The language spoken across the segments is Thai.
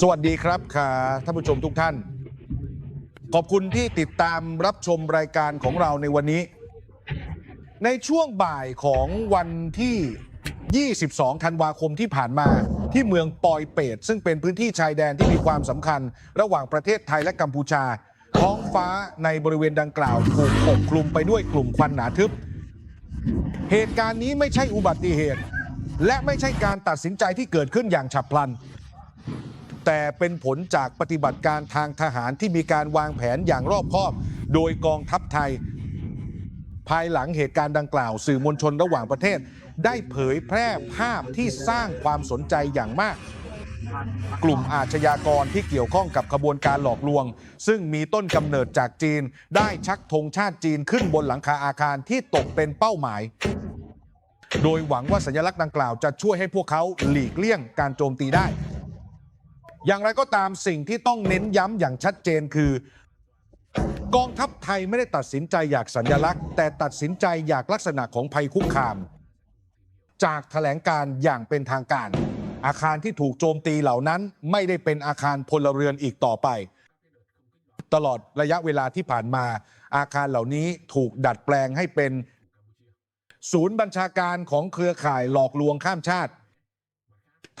สวัสดีครับค่ะท่านผู้ชมทุกท่าน ขอบคุณที่ติดตามรับชมรายการของเราในวันนี้ ในช่วงบ่ายของวันที่ 22 ธันวาคมที่ผ่านมาที่เมืองปอยเปตซึ่งเป็นพื้นที่ชายแดนที่มีความสำคัญ ระหว่างประเทศไทยและกัมพูชา ท้องฟ้าในบริเวณดังกล่าวถูกปกคลุมไปด้วยกลุ่มควันหนาทึบ เหตุการณ์นี้ไม่ใช่อุบัติเหตุ และไม่ใช่การตัดสินใจที่เกิดขึ้นอย่างฉับพลัน แต่เป็นผลจากปฏิบัติการทางทหารที่มีการวางแผนอย่างรอบคอบ โดยกองทัพไทย ภายหลังเหตุการณ์ดังกล่าว สื่อมวลชนระหว่างประเทศ ได้เผยแพร่ภาพที่สร้างความสนใจอย่างมาก กลุ่มอาชญากรที่เกี่ยวข้องกับขบวนการหลอกลวง ซึ่งมีต้นกำเนิดจากจีน ได้ชักธงชาติจีนขึ้นบนหลังคาอาคารที่ตกเป็นเป้าหมายโดยหวังว่าสัญลักษณ์ดังกล่าวจะช่วยให้พวกเขาหลีกเลี่ยงการโจมตีได้ อย่างไรก็ตามสิ่งที่ต้องเน้นย้ำอย่างชัดเจนคือ กองทัพไทยไม่ได้ตัดสินใจอยากสัญลักษณ์ แต่ตัดสินใจอยากลักษณะของภัยคุกคาม จากแถลงการอย่างเป็นทางการ อาคารที่ถูกโจมตีเหล่านั้น ไม่ได้เป็นอาคารพลเรือนอีกต่อไป ตลอดระยะเวลาที่ผ่านมา อาคารเหล่านี้ถูกดัดแปลงให้เป็น ศูนย์บัญชาการของเครือข่ายหลอกลวงข้ามชาติ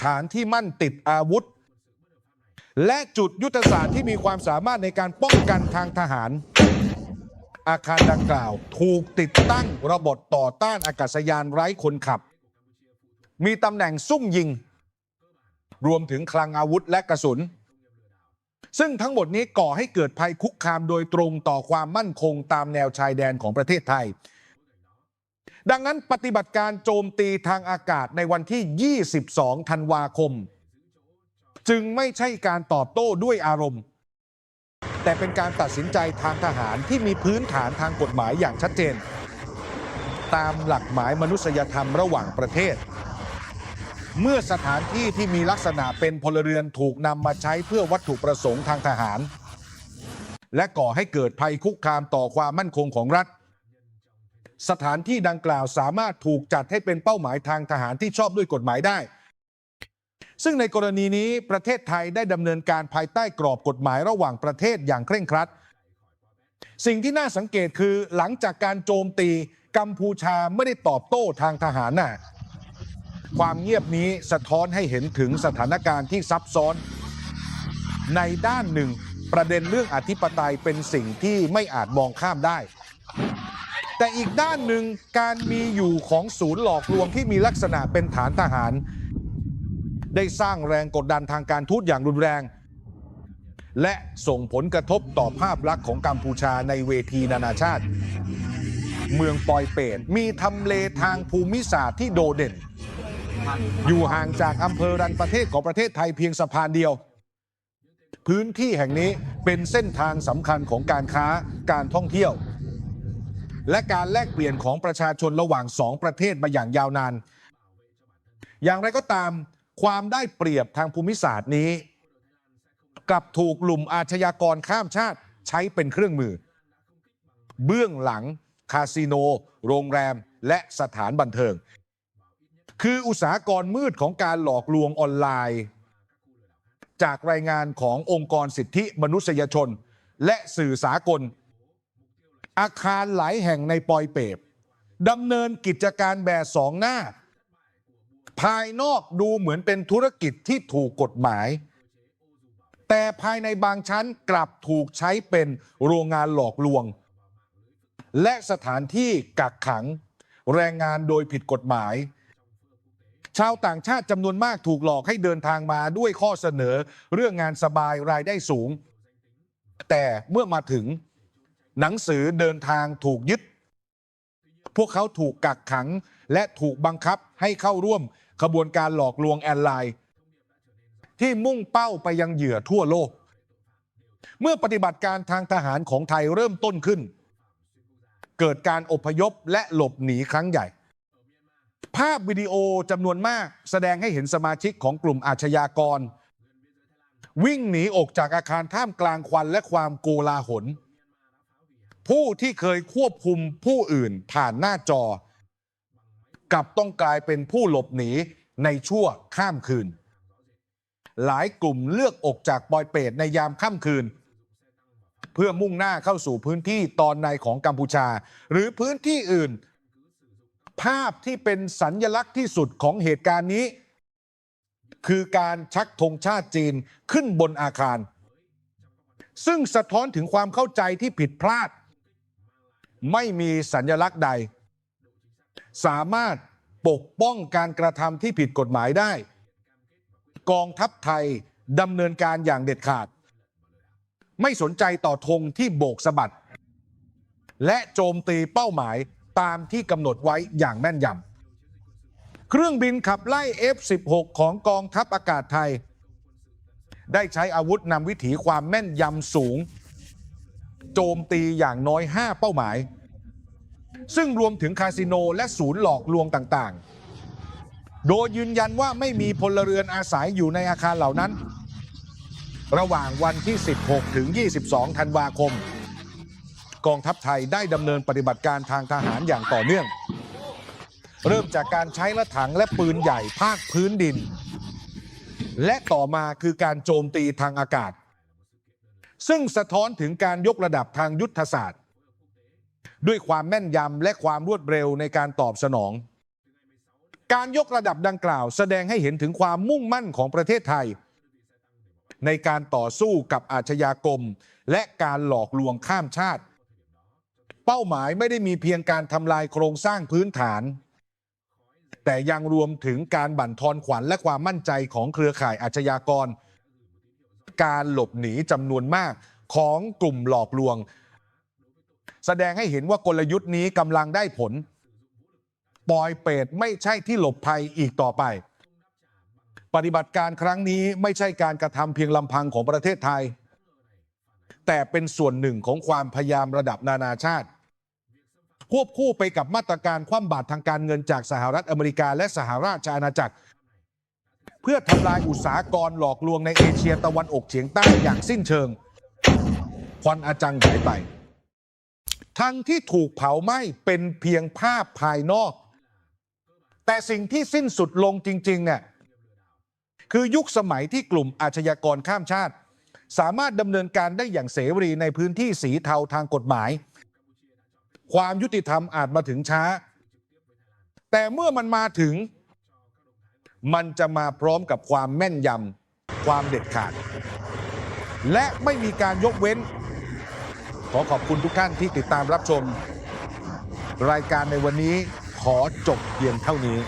ฐานที่มั่นติดอาวุธ และจุดยุทธศาสตร์ที่มีความสามารถในการป้องกันทางทหาร อาคารดังกล่าว ถูกติดตั้งระบบต่อต้านอากาศยานไร้คนขับ มีตำแหน่งซุ่มยิง รวมถึงคลังอาวุธและกระสุน ซึ่งทั้งหมดนี้ก่อให้เกิดภัยคุกคามโดยตรงต่อความมั่นคงตามแนวชายแดนของประเทศไทยดังนั้นปฏิบัติการโจมตีทางอากาศในวันที่ 22 ธันวาคม จึงไม่ใช่การตอบโต้ด้วยอารมณ์ แต่เป็นการตัดสินใจทางทหารที่มีพื้นฐานทางกฎหมายอย่างชัดเจน ตามหลักหมายมนุษยธรรมระหว่างประเทศ เมื่อสถานที่ที่มีลักษณะเป็นพลเรือนถูกนำมาใช้เพื่อวัตถุประสงค์ทางทหาร และก่อให้เกิดภัยคุกคามต่อความมั่นคงของรัฐสถานที่ดังกล่าวสามารถถูกจัดให้เป็นเป้าหมายทางทหารที่ชอบด้วยกฎหมายได้ ซึ่งในกรณีนี้ประเทศไทยได้ดำเนินการภายใต้กรอบกฎหมายระหว่างประเทศอย่างเคร่งครัด สิ่งที่น่าสังเกตคือหลังจากการโจมตีกัมพูชาไม่ได้ตอบโต้ทางทหารน่ะความเงียบนี้สะท้อนให้เห็นถึงสถานการณ์ที่ซับซ้อน ในด้านหนึ่ง ประเด็นเรื่องอธิปไตยเป็นสิ่งที่ไม่อาจมองข้ามได้ แต่อีกด้านหนึ่งการมีอยู่ของศูนย์หลอกลวงที่มีลักษณะเป็นฐานทหาร ได้สร้างแรงกดดันทางการทูตอย่างรุนแรง และส่งผลกระทบต่อภาพลักษณ์ของกัมพูชาในเวทีนานาชาติ เมืองปอยเปตมีทำเลทางภูมิศาสตร์ที่โดดเด่น อยู่ห่างจากอำเภอรันประเทศของประเทศไทยเพียงสะพานเดียว พื้นที่แห่งนี้เป็นเส้นทางสำคัญของการค้าการท่องเที่ยวและการแลกเปลี่ยนของประชาชนระหว่างสองประเทศมาอย่างยาวนาน อย่างไรก็ตาม ความได้เปรียบทางภูมิศาสตร์นี้ กลับถูกกลุ่มอาชญากรข้ามชาติใช้เป็นเครื่องมือ เบื้องหลัง คาสิโน โรงแรม และสถานบันเทิง คืออุตสาหกรมืดของการหลอกลวงออนไลน์ จากรายงานขององค์กรสิทธิมนุษยชน และสื่อสากล อาคารหลายแห่งในปอยเปบดำเนินกิจการแบบสองหน้า ภายนอกดูเหมือนเป็นธุรกิจที่ถูกกฎหมาย แต่ภายในบางชั้นกลับถูกใช้เป็นโรงงานหลอกลวง และสถานที่กักขัง แรงงานโดยผิดกฎหมาย ชาวต่างชาติจำนวนมากถูกหลอกให้เดินทางมาด้วยข้อเสนอเรื่องงานสบายรายได้สูง แต่เมื่อมาถึงหนังสือเดินทางถูกยึด พวกเขาถูกกักขังและถูกบังคับให้เข้าร่วม ขบวนการหลอกลวงแอนไลน์ ที่มุ่งเป้าไปยังเหยื่อทั่วโลก เมื่อปฏิบัติการทางทหารของไทยเริ่มต้นขึ้น เกิดการอพยพและหลบหนีครั้งใหญ่ ภาพวิดีโอจำนวนมากแสดงให้เห็นสมาชิกของกลุ่มอาชญากร วิ่งหนีออกจากอาคารท่ามกลางควันและความโกลาหลผู้ที่เคยควบคุมผู้อื่นผ่านหน้าจอ กลับต้องกลายเป็นผู้หลบหนีในชั่วข้ามคืน หลายกลุ่มเลือกอกจากปอยเปรตในยามค่ำคืน เพื่อมุ่งหน้าเข้าสู่พื้นที่ตอนในของกัมพูชา หรือพื้นที่อื่น ภาพที่เป็นสัญญลักษณ์ที่สุดของเหตุการณ์นี้ คือการชักธงชาติจีนขึ้นบนอาคาร ซึ่งสะท้อนถึงความเข้าใจที่ผิดพลาด ไม่มีสัญญลักษณ์ใด สามารถปกป้องการกระทำที่ผิดกฎหมายได้ กองทัพไทยดำเนินการอย่างเด็ดขาด ไม่สนใจต่อธงที่โบกสะบัด และโจมตีเป้าหมายตามที่กำหนดไว้อย่างแม่นยำเครื่องบินขับไล่ F-16 ของกองทัพอากาศไทย ได้ใช้อาวุธนำวิถีความแม่นยำสูง โจมตีอย่างน้อย 5 เป้าหมาย ซึ่งรวมถึงคาสิโนและศูนย์หลอกลวงต่างๆ โดยยืนยันว่าไม่มีพลเรือนอาศัยอยู่ในอาคารเหล่านั้น ระหว่างวันที่ 16 ถึง 22 ธันวาคม กองทัพไทยได้ดำเนินปฏิบัติการทางทหารอย่างต่อเนื่อง เริ่มจากการใช้รถถังและปืนใหญ่ภาคพื้นดิน และต่อมาคือการโจมตีทางอากาศ ซึ่งสะท้อนถึงการยกระดับทางยุทธศาสตร์ ด้วยความแม่นยำและความรวดเร็วในการตอบสนอง การยกระดับดังกล่าว แสดงให้เห็นถึงความมุ่งมั่นของประเทศไทย ในการต่อสู้กับอาชญากรรมและการหลอกลวงข้ามชาติ เป้าหมายไม่ได้มีเพียงการทำลายโครงสร้างพื้นฐาน แต่ยังรวมถึงการบั่นทอนขวัญและความมั่นใจของเครือข่ายอาชญากร การหลบหนีจำนวนมากของกลุ่มหลอกลวง แสดงให้เห็นว่ากลยุทธ์นี้กำลังได้ผล ปอยเปรตไม่ใช่ที่หลบภัยอีกต่อไป ปฏิบัติการครั้งนี้ไม่ใช่การกระทำเพียงลำพังของประเทศไทย แต่เป็นส่วนหนึ่งของความพยายามระดับนานาชาติ ควบคู่ไปกับมาตรการคว่ำบาตรทางการเงินจากสหรัฐอเมริกาและสหราชอาณาจักร เพื่อทำลายอุตสาหกรหลอกลวงในเอเชียตะวันออกเฉียงใต้อย่างสิ้นเชิงควันอาจังหายไป ทั้งที่ถูกเผาไหม้เป็นเพียงภาพภายนอก แต่สิ่งที่สิ้นสุดลงจริงๆเนี่ยคือยุคสมัยที่กลุ่มอาชญากรข้ามชาติ สามารถดำเนินการได้อย่างเสรีในพื้นที่สีเทาทางกฎหมาย ความยุติธรรมอาจมาถึงช้า แต่เมื่อมันมาถึง มันจะมาพร้อมกับความแม่นยำความเด็ดขาด และไม่มีการยกเว้น ขอขอบคุณทุกท่านที่ติดตามรับชม รายการในวันนี้ขอจบเพียงเท่านี้